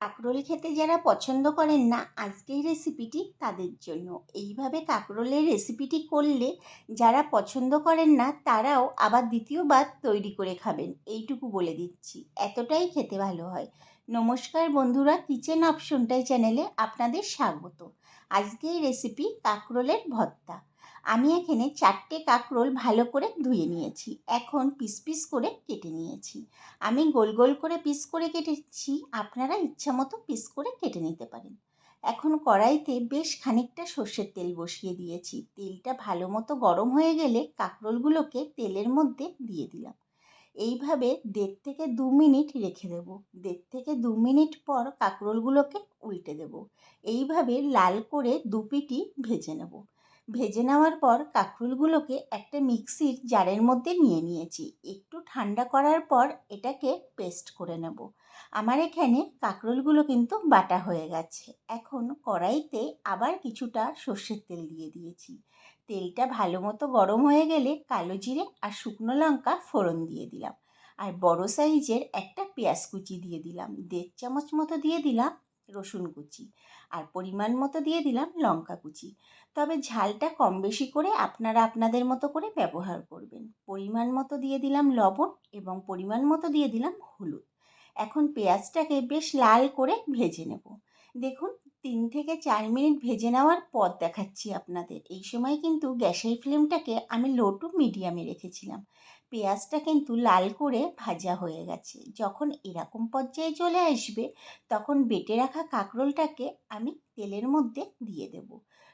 কাঁকরোল খেতে যারা পছন্দ করেন না, আজকের রেসিপিটি তাদের জন্য। এইভাবে কাঁকরোলের রেসিপিটি করলে যারা পছন্দ করেন না, তারাও আবার দ্বিতীয়বার তৈরি করে খাবেন। এইটুকু বলে দিচ্ছি। এতটাই খেতে ভালো হয়। নমস্কার বন্ধুরা কিচেন অপশনটাই চ্যানেলে আপনাদের স্বাগত। আজকের রেসিপি কাঁকরোলের ভর্তা। আমি এখানে চারটে কাঁকরোল ভালো করে ধুয়ে নিয়েছি। এখন পিস পিস করে কেটে নিয়েছি। আমি গোল গোল করে পিস করে কেটেছি। আপনারা ইচ্ছা মতো পিস করে কেটে নিতে পারেন। এখন কড়াইতে বেশ খানিকটা সর্ষের তেল বসিয়ে দিয়েছি। তেলটা ভালো মতো গরম হয়ে গেলে কাঁকরোলগুলোকে তেলের মধ্যে দিয়ে দিলাম। এইভাবে দেড় থেকে দু মিনিট রেখে দেবো। দেড় থেকে দু মিনিট পর কাঁকরোলগুলোকে উল্টে দেব। এইভাবে লাল করে দুপিটি ভেজে নেব। ভেজে নেওয়ার পর কাঁকরোলগুলোকে একটা মিক্সির জারের মধ্যে নিয়ে নিয়েছি। একটু ঠান্ডা করার পর এটাকে পেস্ট করে নেব। আমার এখানে কাঁকরোলগুলো কিন্তু বাটা হয়ে গেছে। এখন কড়াইতে আবার কিছুটা সর্ষের তেল দিয়ে দিয়েছি। তেলটা ভালো মতো গরম হয়ে গেলে কালো জিরে আর শুকনো লঙ্কা ফোড়ন দিয়ে দিলাম। আর বড় সাইজের একটা পেঁয়াজ কুচি দিয়ে দিলাম। দেড় চামচ মতো দিয়ে দিলাম রসুন কুচি। আর পরিমাণ মতো দিয়ে দিলাম লঙ্কা কুচি। তবে ঝালটা কম বেশি করে আপনারা আপনাদের মতো করে ব্যবহার করবেন। পরিমাণ মতো দিয়ে দিলাম লবণ এবং পরিমাণ মতো দিয়ে দিলাম হলুদ। এখন পেঁয়াজটাকে বেশ লাল করে ভেজে নেব। দেখুন তিন থেকে চার মিনিট ভেজে নেওয়ার পর দেখাচ্ছি আপনাদের। এই সময় কিন্তু গ্যাসের ফ্লেমটাকে আমি লো টু মিডিয়ামে রেখেছিলাম। পেঁয়াজটা কিন্তু লাল করে ভাজা হয়ে গেছে। যখন এরকম পর্যায়ে চলে আসবে, তখন বেটে রাখা কাঁকরোলটাকে আমি তেলের মধ্যে দিয়ে দেব।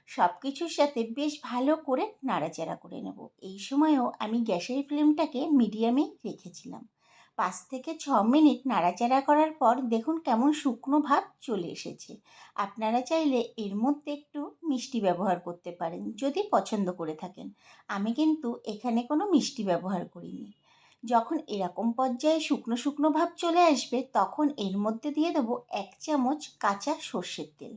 সব কিছুর সাথে বেশ ভালো করে নাড়াচাড়া করে নেব। এই সময়ও আমি গ্যাসের ফ্লেমটাকে মিডিয়ামে রেখেছিলাম। পাঁচ থেকে ছ মিনিট নাড়াচাড়া করার পর দেখুন কেমন শুকনো ভাব চলে এসেছে। আপনারা চাইলে এর মধ্যে একটু মিষ্টি ব্যবহার করতে পারেন, যদি পছন্দ করে থাকেন। আমি কিন্তু এখানে কোনো মিষ্টি ব্যবহার করিনি। যখন এরকম পর্যায়ে শুকনো শুকনো ভাব চলে আসবে, তখন এর মধ্যে দিয়ে দেবো এক চামচ কাঁচা সর্ষের তেল।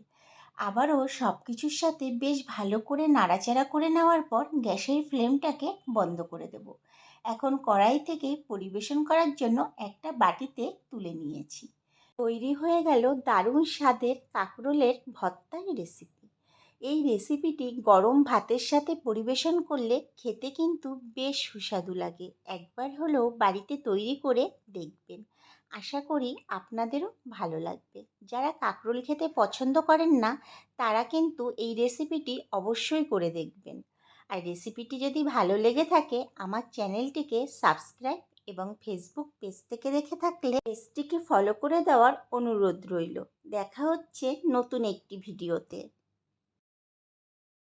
আবারও সব কিছুর সাথে বেশ ভালো করে নাড়াচাড়া করে নেওয়ার পর গ্যাসের ফ্লেমটাকে বন্ধ করে দেব। এখন কড়াই থেকে পরিবেশন করার জন্য একটা বাটিতে তুলে নিয়েছি। তৈরি হয়ে গেল দারুণ স্বাদের কাঁকরোলের ভর্তার রেসিপি এই রেসিপিটি গরম ভাতের সাথে পরিবেশন করলে খেতে কিন্তু বেশ সুস্বাদু লাগে। একবার হলেও বাড়িতে তৈরি করে দেখবেন। আশা করি আপনাদেরও ভালো লাগবে। যারা কাঁকরোল খেতে পছন্দ করেন না, তারা কিন্তু এই রেসিপিটি অবশ্যই করে দেখবেন। আর রেসিপিটি যদি ভালো লেগে থাকে, আমার চ্যানেলটিকে সাবস্ক্রাইব এবং ফেসবুক পেজ থেকে দেখে থাকলে পেজটিকে ফলো করে দেওয়ার অনুরোধ রইল। দেখা হচ্ছে নতুন একটি ভিডিওতে